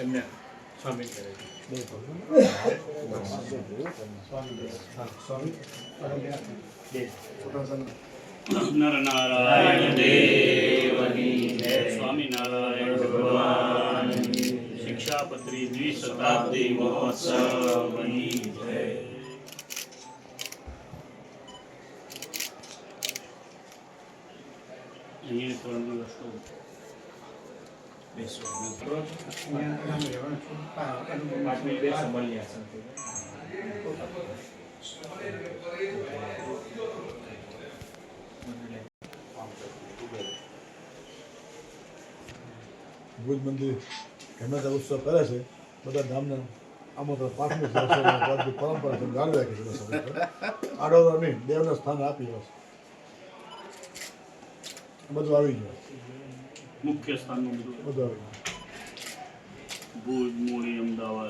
એમને. કરે. સ્વામી બે. છોટા નરનારાયણ દેવની સ્વામિનારાયણ ભગવાન શિક્ષાપત્રી દ્વિશતાબ્દી મહોત્સવની જય. અહીંયા ત્રણ દિવસ ભુજ મંદિર ઘણા ઉત્સવ કરે છે. બધા ધામના આમાં પાંચમી પરંપરા છે. જાળવી રાખી છે નહીં, દેવના સ્થાન આપી બસ બધું આવી ગયું. મુખ્ય સ્થાનનું બધું ભુજ મૂળી અમદાવાદ.